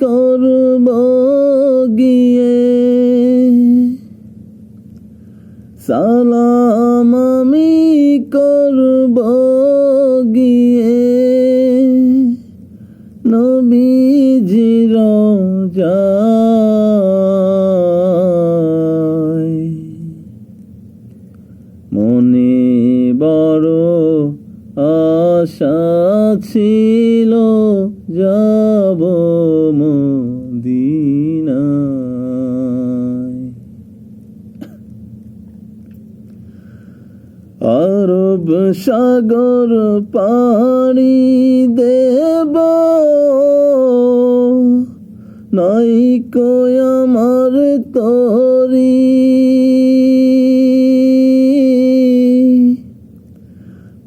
করব গিয়ে। সালাম আমি করব গিয়ে। নবীজির মনে বড় আশা ছিল। সাগর পাড়ি দেব। নাই কই আমার তরি।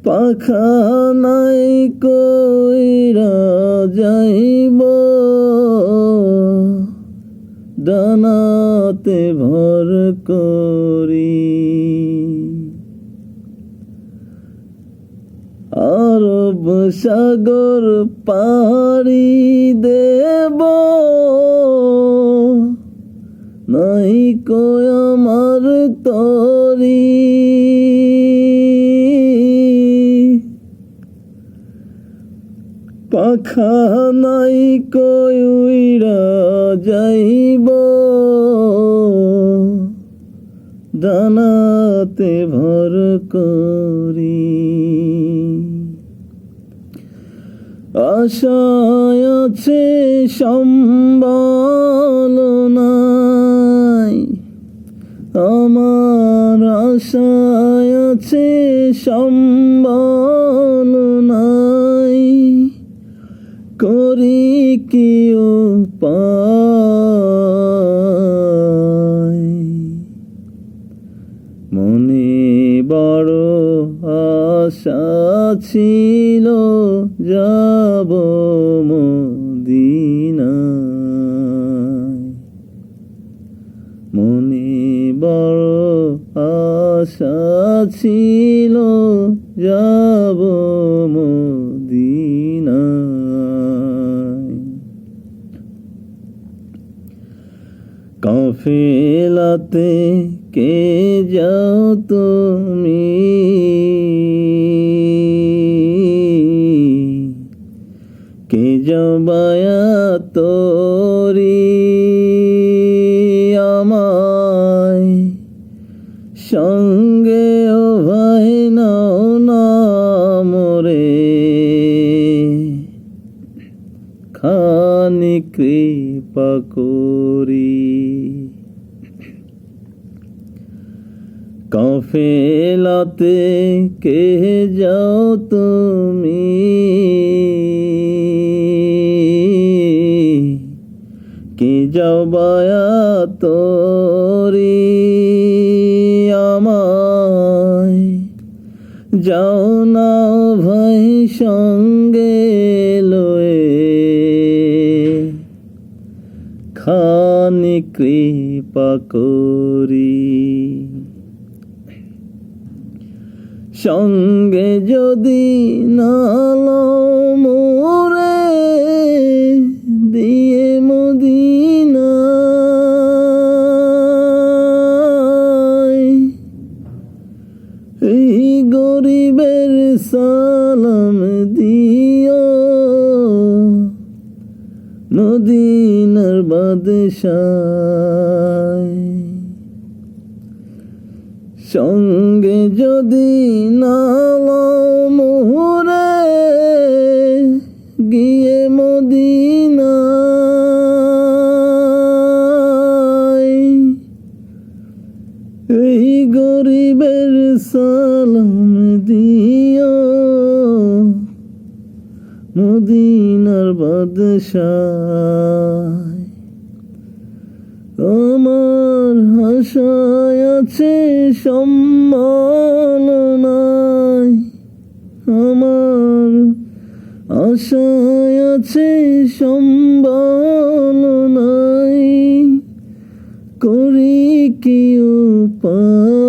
পাখা নাই কইরা যাইব। ডানাতে ভর করি আরব সাগর পাড়ি দেব। নাই কই আমার তরি। পাখা নাই কই উইরা যাইব। দানাতে ভর করি। আশায় আছে সম্বল নাই। আমার আশায় আছে সম্বল নাই। করি কি উপায় মনে বড় আশা ছিল ছিল যাব মদিনায়। কাফেলাতে কে যাও তুমি? কে যাও বায়া তোরি খানি কৃপা করি। কফেলাতে কে যাও তুমি? কি যাও বায়া তোরি আমায়? যাও না ভাই সঙ্গে। খানি কৃপা করি। সঙ্গে যদি নাল মোরে দিয়ে মদিনায় এই গরিবের সালাম দিও মদিনার বাদশায়। সঙ্গে যদি মোহরে গিয়ে মদিনায় এই গরিবের সালাম দিও। মদিনার বাদশায়। আমার আশায় আছে সম্মাননায় আমার আশায় আছে সম্বলনাই করি কি উপায়?